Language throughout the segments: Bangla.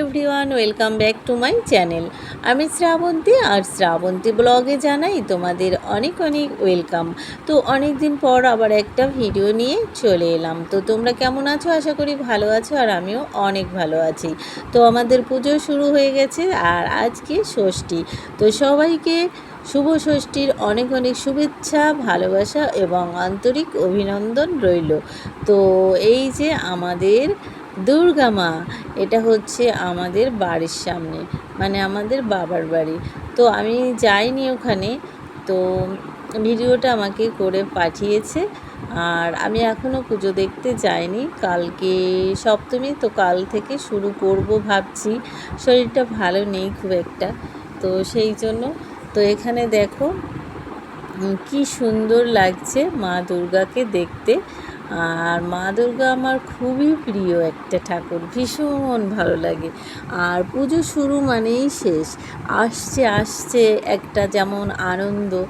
Everyone welcome back to my channel আমি শ্রাবন্তী আর শ্রাবন্তী ব্লগে জানাই তোমাদের অনেক অনেক ওয়েলকাম তো অনেক দিন পর আবার একটা ভিডিও নিয়ে চলে এলাম। তো তোমরা কেমন আছো? আশা করি ভালো আছো আর আমিও অনেক ভালো আছি। তো আমাদের পুজো শুরু হয়ে গেছে আর আজকে ষষ্ঠী। তো সবাইকে শুভ ষষ্ঠীর অনেক অনেক শুভেচ্ছা, ভালোবাসা এবং আন্তরিক অভিনন্দন রইল। তো এই যে আমাদের দুর্গা মা, এটা হচ্ছে আমাদের বাড়ির সামনে মানে আমাদের বাবার বাড়ি। তো আমি যাইনি ওখানে, তো ভিডিওটা আমাকে করে পাঠিয়েছে, আর আমি এখনও পুজো দেখতে যাইনি। কালকে সপ্তমী, তো কাল থেকে শুরু করব ভাবছি। শরীরটা ভালো নেই খুব একটা, তো সেই জন্য, তো এখানে দেখো কি সুন্দর লাগছে মা দুর্গাকে দেখতে। আর মা দুর্গা আমার খুবই প্রিয় একটা ঠাকুর, ভীষণ ভালো লাগে। আর পুজো শুরু মানেই শেষ। আসছে আসছে একটা যেমন আনন্দ।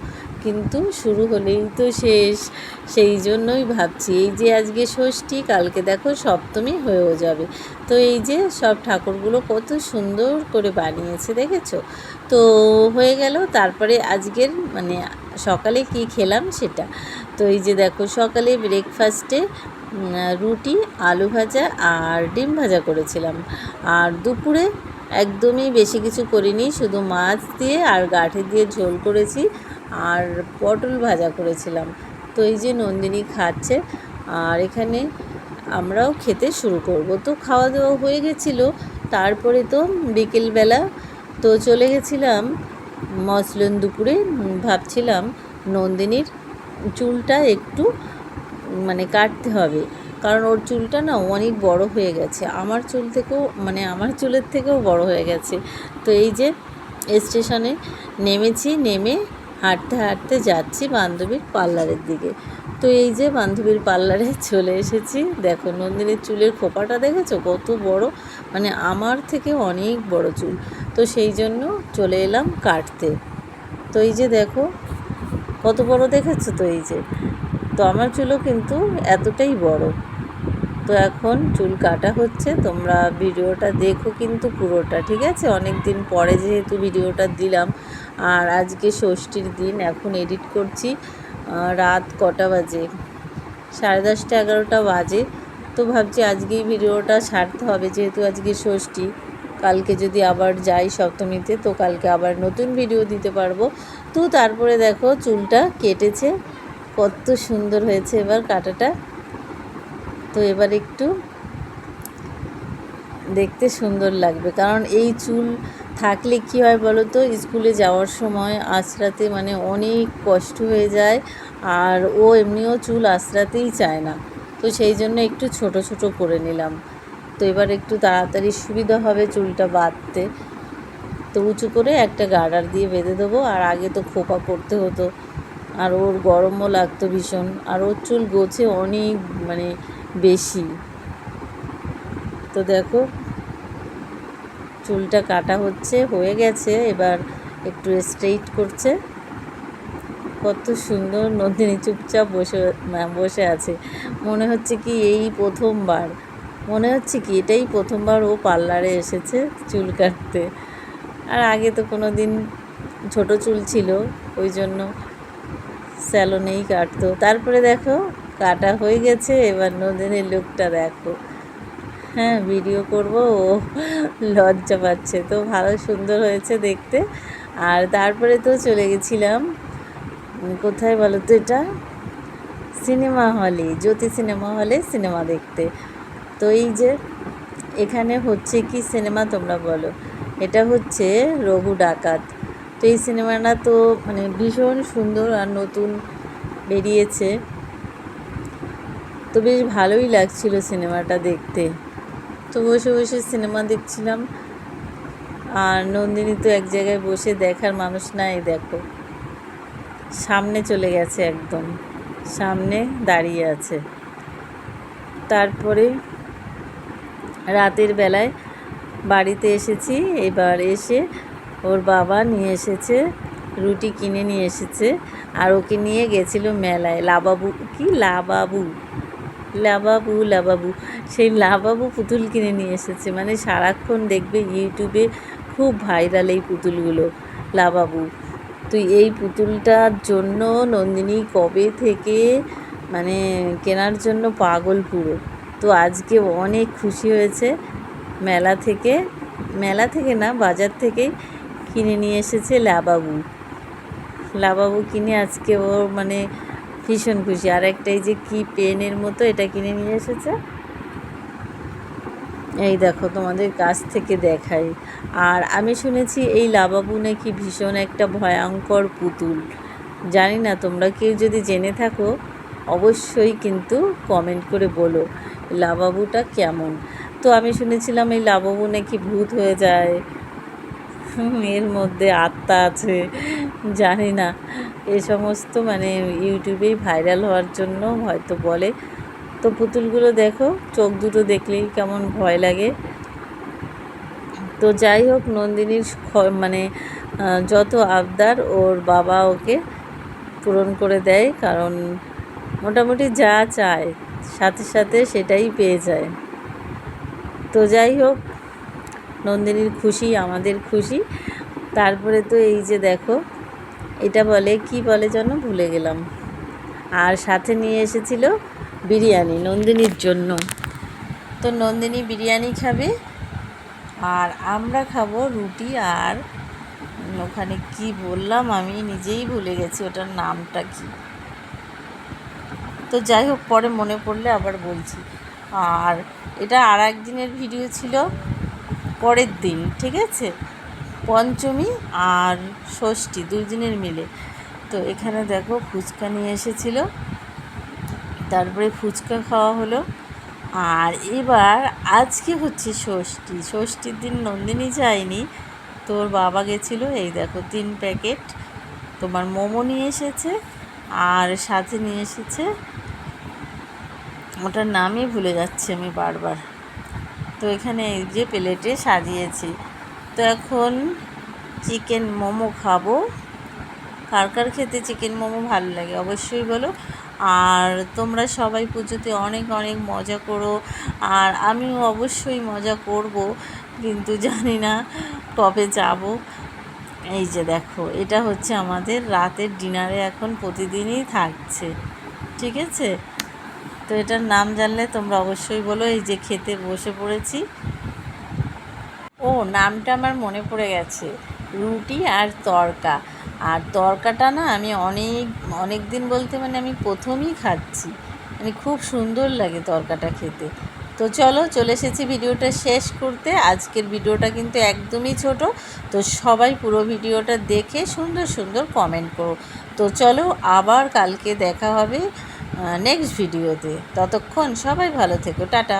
কিন্তু শুরু হলেই তো শেষ। সেই জন্যই ভাবছি, এই যে আজকে ষষ্ঠী, কালকে দেখো সপ্তমী হয়েও যাবে। তো এই যে সব ঠাকুরগুলো কত সুন্দর করে বানিয়েছে, দেখেছ? তো হয়ে গেল, তারপরে আজকের মানে সকালে কি খেলাম সেটা। তো এই যে দেখো, সকালে ব্রেকফাস্টে রুটি, আলু ভাজা আর ডিম ভাজা করেছিলাম। আর দুপুরে একদমই বেশি কিছু করিনি, শুধু মাছ দিয়ে আর গাঠি দিয়ে ঝোল করেছি। আর পটল ভাজা করেছিলাম। তো এই যে নন্দিনী খাচ্ছে, আর এখানে আমরাও খেতে শুরু করব। তো খাওয়া দাওয়া হয়ে গেছিল, তারপরে তো বিকেলবেলা তো চলে গেছিলাম মসলন দুপুরে। ভাবছিলাম নন্দিনীর চুলটা একটু মানে কাটতে হবে, কারণ ওর চুলটা না অনেক বড় হয়ে গেছে। আমার চুল থেকেও মানে আমার চুলের থেকেও বড় হয়ে গেছে। তো এই যে স্টেশনে নেমেছি, নেমে হাঁটতে হাঁটতে যাচ্ছি বান্ধবীর পার্লারের দিকে। তো এই যে বান্ধবীর পার্লারে চলে এসেছি। দেখো নন্দিনীর চুলের খোপাটা দেখেছ? কত বড়। মানে আমার থেকে অনেক বড় চুল। তো সেই জন্য চলে এলাম কাটতে। তো এই যে দেখো, কত বড় দেখেছ তো এই যে? তো আমার চুলও কিন্তু এতটাই বড়। তো এখন চুল কাটা হচ্ছে। তোমরা ভিডিওটা দেখো কিন্তু পুরোটা, ঠিক আছে? অনেক দিন পরে যেহেতু ভিডিওটা দিলাম আর আজকে ষষ্ঠীর দিন, এখন এডিট করছি রাত কটা বাজে? সাড়ে দশটা এগারোটা বাজে। তো ভাবছি আজকেই ভিডিওটা ছাড়তে হবে, যেহেতু আজকে ষষ্ঠী। কালকে যদি আবার যাই সপ্তমীতে, তো কালকে আবার নতুন ভিডিও দিতে পারব। তো তারপরে দেখো চুলটা কেটেছে, কত সুন্দর হয়েছে এবার কাটাটা। তো এবার একটু দেখতে সুন্দর লাগবে, কারণ এই চুল থাকলে কি হয় বলো তো স্কুলে যাওয়ার সময় আঁচড়াতে মানে অনেক কষ্ট হয়ে যায় আর ও এমনিও চুল আঁচড়াতেই চায় না। তো সেই জন্য একটু ছোট ছোট করে নিলাম। তো এবার একটু তাড়াতাড়ি সুবিধা হবে চুলটা বাঁধতে। তো উঁচু করে একটা গার্ডার দিয়ে বেঁধে দেবো আর আগে তো খোপা করতে হতো। আর ওর গরমও লাগতো ভীষণ। আর ওর চুল গোছে অনেক মানে বেশি। তো দেখো চুলটা কাটা হচ্ছে, হয়ে গেছে, এবার একটু স্ট্রেইট করছে। কত সুন্দর নন্দিনী চুপচাপ বসে বসে আছে। মনে হচ্ছে কি এই প্রথমবার। মনে হচ্ছে কি এটাই প্রথমবার ও পার্লারে এসেছে চুল কাটতে। আর আগে তো কোনো দিন ছোটো চুল ছিল, ওই জন্য স্যালনেই কাটতো। তারপরে দেখো, কাটা হয়ে গেছে, এবার নন্দিনীর লুকটা দেখো। হ্যাঁ ভিডিও করব। ও লজ্জা পাচ্ছে তো, ভালো সুন্দর হয়েছে দেখতে। আর তারপরে তো চলে গেছিলাম কোথায় বলো তো এটা? সিনেমা হলে, জ্যোতি সিনেমা হলে সিনেমা দেখতে। তো এই যে, এখানে হচ্ছে কি সিনেমা তোমরা বলো? এটা হচ্ছে রঘু ডাকাত। তো এই সিনেমাটা তো মানে ভীষণ সুন্দর আর নতুন বেরিয়েছে। তো বেশ ভালোই লাগছিল সিনেমাটা দেখতে। তো বসে বসে সিনেমা দেখছিলাম। আর নন্দিনী তো এক জায়গায় বসে দেখার মানুষ নাই, দেখো। সামনে চলে গেছে একদম। সামনে দাঁড়িয়ে আছে। তারপরে রাতের বেলায় বাড়িতে এসেছি। এবার এসে ওর বাবা নিয়ে এসেছে, রুটি কিনে নিয়ে এসেছে। আর ওকে নিয়ে গেছিল মেলায়। লাবাবু, কি? লাবাবু। লাবাবু লাবাবু। সেই লাবাবু পুতুল কিনে নিয়ে এসেছে। মানে সারাক্ষণ দেখবে ইউটিউবে খুব ভাইরাল এই পুতুলগুলো। লাবাবু। তুই এই পুতুলটার জন্য নন্দিনী কবে থেকে মানে কেনার জন্য পাগল পুরো? তো আজকে অনেক খুশি হয়েছে। মেলা থেকে মেলা থেকে না, বাজার থেকেই কিনে নিয়ে এসেছে লাবাবু। লাবাবু কিনে আজকে ওর মানে ভীষণ খুশি। আর একটা এই যে কি পেনের মতো এটা কিনে নিয়ে এসেছে। এই দেখো তোমাদের কাছ থেকে দেখাই। আর আমি শুনেছি এই লাবাবু নাকি ভীষণ একটা ভয়ঙ্কর পুতুল। জানি না, তোমরা কেউ যদি জেনে থাকো, অবশ্যই কিন্তু কমেন্ট করে বলো লাবাবুটা কেমন। তো আমি শুনেছিলাম এই লাবাবু নাকি ভূত হয়ে যায়। এর মধ্যে আত্মা আছে। জানি না। এ সমস্ত মানে ইউটিউবেই ভাইরাল হওয়ার জন্য হয়তো বলে। তো পুতুলগুলো দেখো, চোখ দুটো দেখলেই কেমন ভয় লাগে। তো যাই হোক, নন্দিনীর মানে যত আবদার ওর বাবা ওকে পূরণ করে দেয়, কারণ মোটামুটি যা চায়, সাথে সাথে সেটাই পেয়ে যায়। তো যাই হোক, নন্দিনীর খুশি, আমাদের খুশি। তারপরে তো এই যে দেখো এটা বলে, কি বলে যেন ভুলে গেলাম। আর সাথে নিয়ে এসেছিল বিরিয়ানি, নন্দিনীর জন্য। তো নন্দিনী বিরিয়ানি খাবে, আর আমরা খাব রুটি, আর ওখানে কি বললাম আমি নিজেই ভুলে গেছি, ওটার নামটা কি? তো যাই হোক, পরে মনে পড়লে আবার বলছি। আর এটা আর একদিনের ভিডিও ছিল পরের দিন, ঠিক আছে? পঞ্চমী আর ষষ্ঠী দুই দিনের মিলে। তো এখানে দেখো ফুচকা নিয়ে এসেছিল। তারপরে ফুচকা খাওয়া হলো। আর এবার আজকে হচ্ছে ষষ্ঠী। ষষ্ঠীর দিন নন্দিনী যায়নি। তোর বাবা গেছিল, এই দেখো তিন প্যাকেট। তোমার মোমো নিয়ে এসেছে আর সাথে নিয়ে এসেছে। ওটার নামই ভুলে যাচ্ছি আমি বারবার। তো এখানে এই যে প্লেটে সাজিয়েছি। তো এখন চিকেন মোমো খাব। কার কার খেতে চিকেন মোমো ভালো লাগে অবশ্যই বলো। আর তোমরা সবাই পুজোতে অনেক অনেক মজা করো। আর আমিও অবশ্যই মজা করব। কিন্তু জানি না কবে যাব। এই যে দেখো, এটা হচ্ছে আমাদের রাতের ডিনারে এখন প্রতিদিনই থাকছে। ঠিক আছে? তো এটার নাম জানলে তোমরা অবশ্যই বলো। এই যে খেতে বসে পড়েছি। ও, নামটা আমার মনে পড়ে গেছে। রুটি আর তরকা। আর তরকাটা না আমি অনেক অনেক দিন বলতে মানে আমি প্রথমই খাচ্ছি। মানে খুব সুন্দর লাগে তরকাটা খেতে। তো চলো, চলে এসেছি ভিডিওটা শেষ করতে। আজকের ভিডিওটা কিন্তু একদমই ছোট। তো সবাই পুরো ভিডিওটা দেখে সুন্দর সুন্দর কমেন্ট করো। তো চলো, আবার কালকে দেখা হবে নেক্সট ভিডিওতে ততক্ষণ সবাই ভালো থেকো। টাটা।